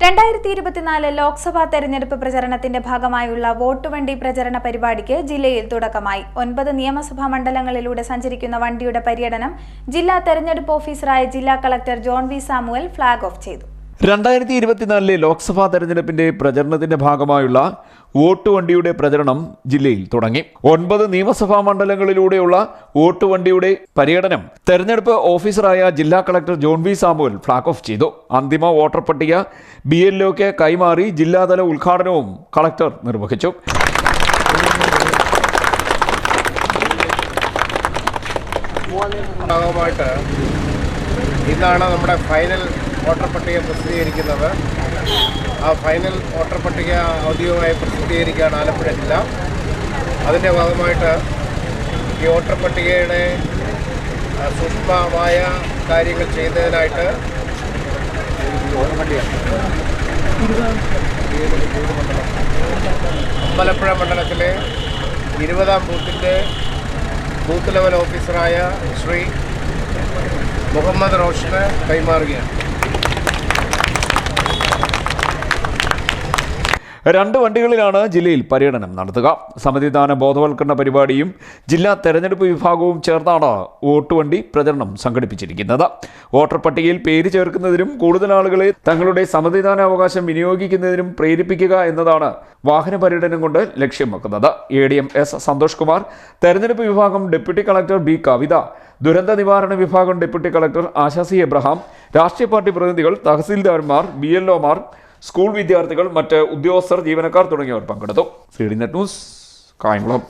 രണ്ടായിരത്തി ഇരുപത്തിനാല് ലോക്സഭാ തെരഞ്ഞെടുപ്പ് പ്രചരണത്തിന്റെ ഭാഗമായുള്ള വോട്ടുവണ്ടി പ്രചരണ പരിപാടിക്ക് ജില്ലയിൽ തുടക്കമായി. ഒൻപത് നിയമസഭാ മണ്ഡലങ്ങളിലൂടെ സഞ്ചരിക്കുന്ന വണ്ടിയുടെ പര്യടനം ജില്ലാ തെരഞ്ഞെടുപ്പ് ഓഫീസറായ ജില്ലാ collector John V Samuel flag off ചെയ്തു. രണ്ടായിരത്തി ഇരുപത്തിനാലിലെ ലോക്സഭാ തെരഞ്ഞെടുപ്പിന്റെ പ്രചരണത്തിന്റെ ഭാഗമായുള്ള വോട്ടുവണ്ടിയുടെ പ്രചരണം ജില്ലയിൽ തുടങ്ങി. ഒൻപത് നിയമസഭാ മണ്ഡലങ്ങളിലൂടെയുള്ള വോട്ടുവണ്ടിയുടെ പര്യടനം തെരഞ്ഞെടുപ്പ് ഓഫീസറായ ജില്ലാ collector John V Samuel flag off ചെയ്തു. അന്തിമ വോട്ടർ പട്ടിക ബി എൽ കൈമാറി ജില്ലാതല ഉദ്ഘാടനവും കളക്ടർ നിർവഹിച്ചു. ഇന്നാണ് നമ്മുടെ ഫൈനൽ വോട്ടർ പട്ടിക പ്രസിദ്ധീകരിക്കുന്നത്. ആ ഫൈനൽ വോട്ടർ പട്ടിക ഔദ്യോഗികമായി പ്രസിദ്ധീകരിക്കുകയാണ് ആലപ്പുഴ ജില്ല അതിന്റെ ഭാഗമായിട്ട് ഈ വോട്ടർ പട്ടികയുടെ സൂക്ഷ്മമായ കാര്യങ്ങൾ ചെയ്യുന്നതിനായിട്ട് അമ്പലപ്പുഴ മണ്ഡലത്തിലെ ഇരുപതാം ബൂത്തിന്റെ ബൂത്ത് ലെവൽ ഓഫീസറായ ശ്രീ മുഹമ്മദ് റോഷന് കൈമാറുകയാണ്. രണ്ട് വണ്ടികളിലാണ് ജില്ലയിൽ പര്യടനം നടത്തുക. സമിതിദാന ബോധവൽക്കരണ പരിപാടിയും ജില്ലാ തെരഞ്ഞെടുപ്പ് വിഭാഗവും ചേർന്നാണ് വോട്ടുവണ്ടി പ്രചരണം സംഘടിപ്പിച്ചിരിക്കുന്നത്. വോട്ടർ പട്ടികയിൽ പേര് ചേർക്കുന്നതിനും കൂടുതൽ ആളുകളെ തങ്ങളുടെ സമ്മതിദാന അവകാശം വിനിയോഗിക്കുന്നതിനും പ്രേരിപ്പിക്കുക എന്നതാണ് വാഹന പര്യടനം കൊണ്ട് ലക്ഷ്യം വെക്കുന്നത് A D M S Santhosh Kumar തെരഞ്ഞെടുപ്പ് വിഭാഗം ഡെപ്യൂട്ടി കളക്ടർ ബി കവിത ദുരന്ത നിവാരണ വിഭാഗം ഡെപ്യൂട്ടി കളക്ടർ ആശാസി എബ്രഹാം രാഷ്ട്രീയ പാർട്ടി പ്രതിനിധികൾ തഹസീൽദാർമാർ ബി എൽ സ്കൂൾ വിദ്യാർത്ഥികൾ മറ്റ് ഉദ്യോഗസ്ഥർ ജീവനക്കാർ തുടങ്ങിയവർ പങ്കെടുത്തു. C net news Kayamkulam.